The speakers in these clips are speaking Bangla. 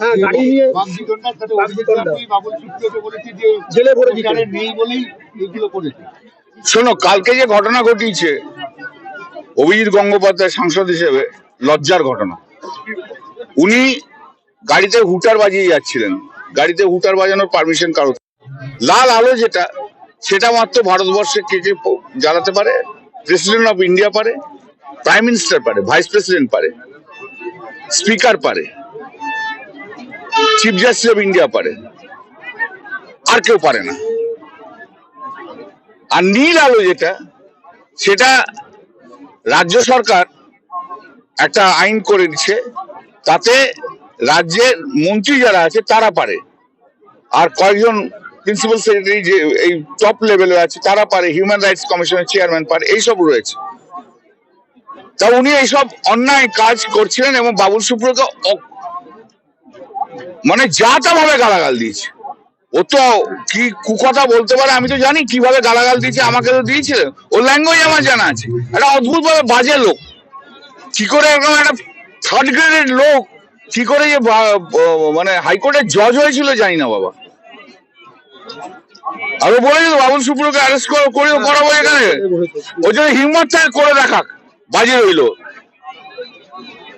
হ্যাঁ গাড়ি নিয়ে বাগবিতণ্ডার সাথে বাগবিতণ্ডা। অভিজিৎ বাবুল সুপ্রিয়কে বলেছে যে জেলে ভরে দিতে। নেই বলেই এগুলো করেছে। শোনো কালকে যে ঘটনা ঘটিয়েছে অভিজিৎ গঙ্গোপাধ্যায় সাংসদ হিসেবে লজ্জার ঘটনা। উনি গাড়িতে হুটার বাজিয়ে যাচ্ছিলেন। গাড়িতে হুটার বাজানোর পারমিশন কারও লাল আলো যেটা সেটা মাত্র ভারতবর্ষে কে কে জ্বালাতে পারে? প্রেসিডেন্ট অফ ইন্ডিয়া পারে? প্রাইম মিনিস্টার পারে? ভাইস প্রেসিডেন্ট পারে? স্পিকার পারে? চিফ জাস্টিস অফ ইন্ডিয়া পারে। আর কেউ পারে না। আর নীল আলো যেটা, সেটা রাজ্য সরকার একটা আইন করে দিচ্ছে, তাতে রাজ্যের মন্ত্রী যারা আছে, তারা পারে। আর কয়েকজন প্রিন্সিপাল সেক্রেটারি যে এই টপ লেভেলে আছে, তারা পারে। হিউম্যান রাইটস কমিশনের চেয়ারম্যান পারে। এইসব রয়েছে। তা উনি এইসব অন্যায় কাজ করছিলেন এবং বাবুল সুপ্রকে অ- মানে যা তা ভাবে গালাগাল দিয়েছে। ও তো কি কুকথা বলতে পারে আমি তো জানি, কীভাবে গালাগাল দিয়েছে, আমাকে তো দিয়েছিল। ওর ল্যাঙ্গুয়েজ আমার জানা আছে। একটা অদ্ভুত ভাবে বাজে লোক। কি করে এরকম একটা থার্ড গ্রেডের লোক, কি করে যে মানে হাইকোর্টের জজ হয়েছিল জানি না বাবা। আরও বলেছিল, বাবুল সুপ্রকে অ্যারেস্ট করে করাবো এখানে। ওই জন্য হিম্মত করে দেখাক। বাজে রইল।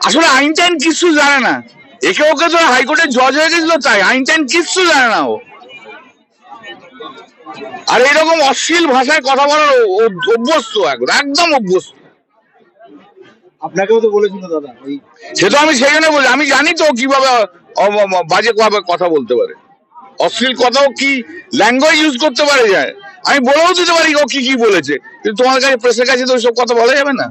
আসলে আইন টাইন কিছু জানে না। একে ওকে তো হাইকোর্টের জজ হয়ে গেছিল তাই আইন টাইন কিচ্ছু জানে না ও। আর এইরকম অশ্লীল ভাষায় কথা বলার অভ্যস্ত এখন একদম অভ্যস্ত। আপনাকেও তো বলেছিল দাদা সে তো আমি জন্য বলি আমি জানি তো কীভাবে বাজে ভাবে কথা বলতে পারে। অশ্লীল কথাও কি ল্যাঙ্গুয়েজ ইউজ করতে পারে যায়? আমি বলেও দিতে পারি ও কি কি বলেছে কিন্তু তোমার কাছে প্রেসের কাছে তো ওইসব কথা বলা যাবে না।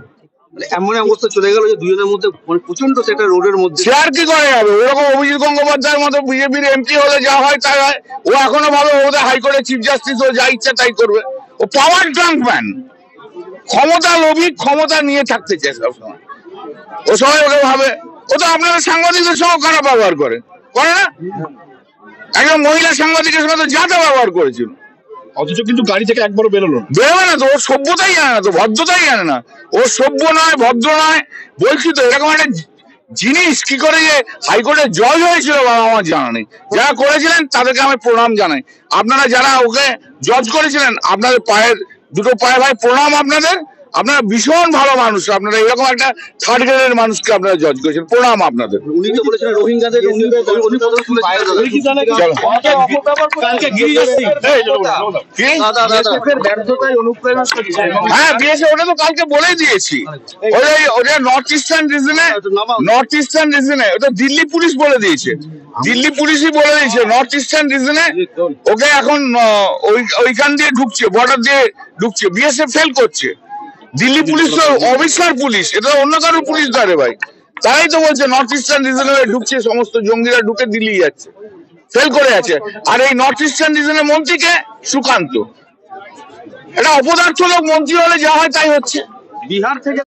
এমন অবস্থা চলে যে মধ্যে মানে সেটা রোডের মধ্যে আর কি যাবে? ওরকম অভিজিৎ গঙ্গোপাধ্যায়ের মতো হলে যা হয় হয়। এখনও ভাবে ওদের ও যা ইচ্ছা তাই করবে। ও পাওয়ার ম্যান ক্ষমতা লোভী, ক্ষমতা নিয়ে থাকতে চায় সবসময়। ও সবাই ওকে ভাবে। ও তো আপনারা সাংবাদিকদের সঙ্গে খারাপ ব্যবহার করে। করে না? একজন মহিলা সাংবাদিকের সঙ্গে তো যাতে ব্যবহার করেছিল। অথচ কিন্তু গাড়ি থেকে একবারও বেরোলো না। বেরোবে না তো, ওর সভ্যতাই জানে না তো, ভদ্রতাই জানে না। ও সভ্য নয়, ভদ্র নয়, বলছি তো, এরকম একটা জিনিস কি করে যে হাইকোর্টে জজ হয়েছিল বাবা আমার জানা নেই। যারা করেছিলেন, তাদেরকে আমি প্রণাম জানাই। আপনারা যারা ওকে জজ করেছিলেন, আপনাদের পায়ের, দুটো পায়ে ভাই প্রণাম আপনাদের আপনারা ভীষণ ভালো মানুষ আপনারা এরকম একটা থার্ড গ্রেডের মানুষকে আপনারা জজ করেছেন প্রণাম আপনাদের। হ্যাঁ দিয়েছে ওটা তো কালকে বলেই দিয়েছি। ওটা ওটা নর্থ ইস্টার্ন রিজনে নর্থ ইস্টার্ন রিজনে ওটা দিল্লি পুলিশ বলে দিয়েছে। দিল্লি পুলিশই বলে দিয়েছে নর্থ ইস্টার্ন রিজনে ওকে এখন ওই ওইখান দিয়ে ঢুকছে বর্ডার দিয়ে ঢুকছে। বিএসএফ ফেল করছে। দিল্লি পুলিশ তো অফিসার পুলিশ। এটা অন্য কারোর পুলিশ ধরে ভাই। তাই তো বলছে নর্থ ইস্টার্ন রিজনে ঢুকছে সমস্ত জঙ্গিরা ঢুকে দিল্লি যাচ্ছে। ফেল করে আছে। আর এই নর্থ ইস্টার্ন রিজনের মন্ত্রীকে সুকান্ত। এটা অপদার্থ লোক মন্ত্রী হলে যা হয় তাই হচ্ছে। বিহার থেকে